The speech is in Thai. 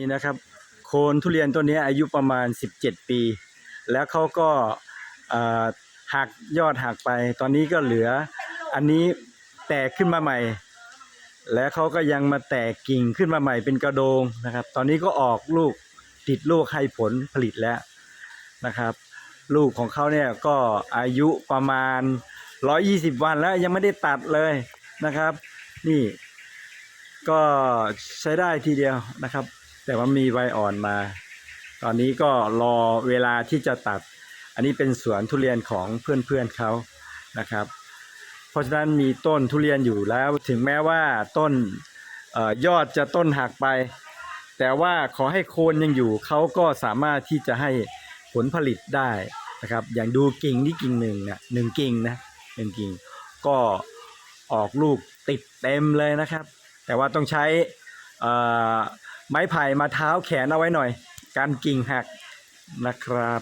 นี่นะครับ โคนทุเรียนต้นนี้อายุประมาณ 17 ปี แล้วเขาก็หักยอดหักไป ตอนนี้ก็เหลืออันนี้แตกขึ้นมาใหม่ แล้วเขาก็ยังมาแตกกิ่งขึ้นมาใหม่เป็นกระโดงนะครับ ตอนนี้ก็ออกลูกติดลูกให้ผลผลิตแล้วนะครับ ลูกของเขาเนี่ยก็อายุประมาณ 120 วันแล้วยังไม่ได้ตัดเลยนะครับ นี่ก็ใช้ได้ทีเดียวนะครับ แต่ว่ามีใบอ่อนมา ตอนนี้ก็รอเวลาที่จะตัด อันนี้เป็นสวนทุเรียนของเพื่อนๆเขานะครับ เพราะฉะนั้นมีต้นทุเรียนอยู่แล้วถึงแม้ว่าต้นออยอดจะต้นหักไป แต่ว่าขอให้โคนยังอยู่เขาก็สามารถที่จะให้ผลผลิตได้นะครับ อย่างดูกิ่งนี่กิ่งหนึ่งนะหนึ่งกิ่งนะหนึ่งกิ่งก็ออกลูกติดเต็มเลยนะครับ แต่ว่าต้องใช้ ไม้ไผ่มาเท้าแขนเอาไว้หน่อย การกิ่งหักนะครับ